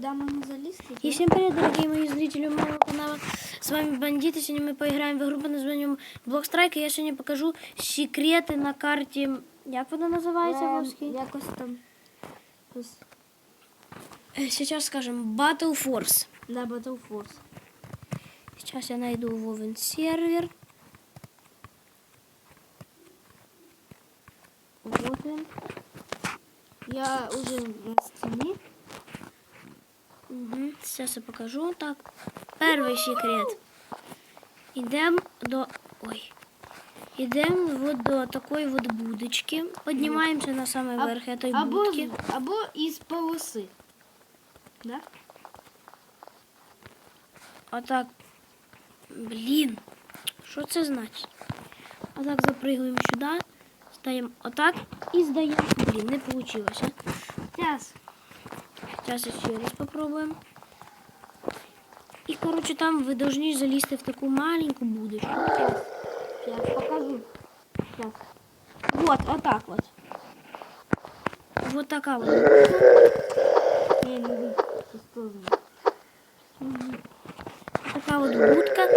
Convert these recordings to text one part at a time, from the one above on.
куда можно залезть? И всем привет, дорогие мои зрители моего канала. С вами Бандиты. Сегодня мы поиграем в игру под названием Блокстрайк. И я сегодня покажу секреты на карте. Як вона називається Ем, русский? Якось там. ось, Э, Сейчас скажем Battle Force. Да, Battle Force. Сейчас я найду Вовен сервер. Вот он. Я уже на стене. Сейчас я покажу. Так, перший секрет. Ідемо до. Ой. Ідемо вот до такої вот будочки. Піднімаємося на самий верх этой Або, будки. або із полоси. Да? Отак. Блін. Що це значить? Отак запригуємо сюди. Стаємо отак і здаємо. Блін, не вийшло. Сейчас. Зараз ще раз попробуємо. І, коротше, там ви повинні залізти в таку маленьку будочку. Сейчас. Сейчас покажу. Сейчас. Вот, отак от. Вот така от. Не, не видно. Со стороны. Така от будка.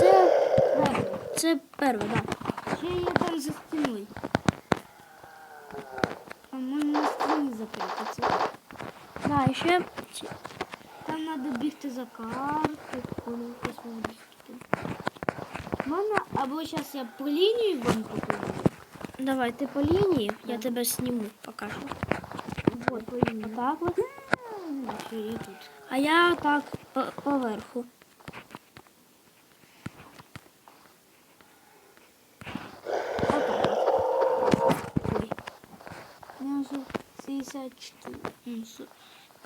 Це, Правильно. це перше, так. Да. Ще я там за стіною. А можна на стіні запрятатися. Да, і ще Там треба бігти за карту. Якось. Можна, або зараз я по лінії вам покажу. давай ти по лінії, я тебе зніму, покажу. Вот, по лінії. Отак от. І тут. А я так по- поверху. Я 64.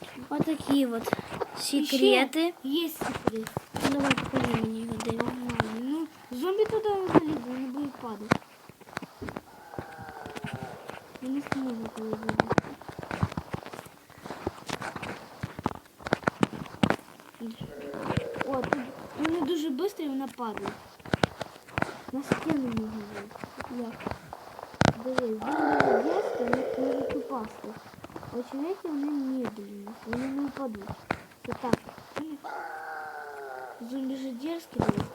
Ну, що? Отакі от секрети. Є секрет. Ну, Давай дивимо. Нормально. Ну, зомбі туди не залізе, вони будуть падати. Я не зможу коли залізти. О, вони дуже швидко і вона падає. На стіну можна вийти. Як? Дивись, зомбі дійсно не можуть упасти. Очевидно, вони медленні, вони не упадуть. Це так. Зомбі же дерзкий, дивись.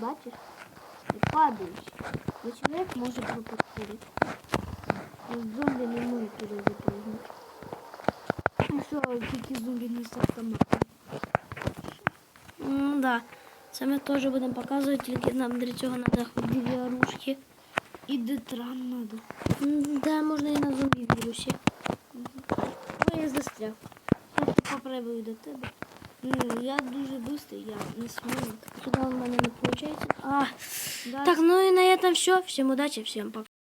Бачиш? І. Бо чоловік може пропустити. Зомбі не може туди запрыгнути. Ну що, тільки зомбі не з автоматом. Ну да. Це ми теж будемо показувати, тільки нам для цього треба дві оружки. І детран надо. Да, можна і на зомбі вірусі. Застряг. Попробую до тебе. Ну, я дуже быстрый, я не смію. Сюда у меня не получается. А, Да, так, ну и на этом все. Всем удачи, всем пока.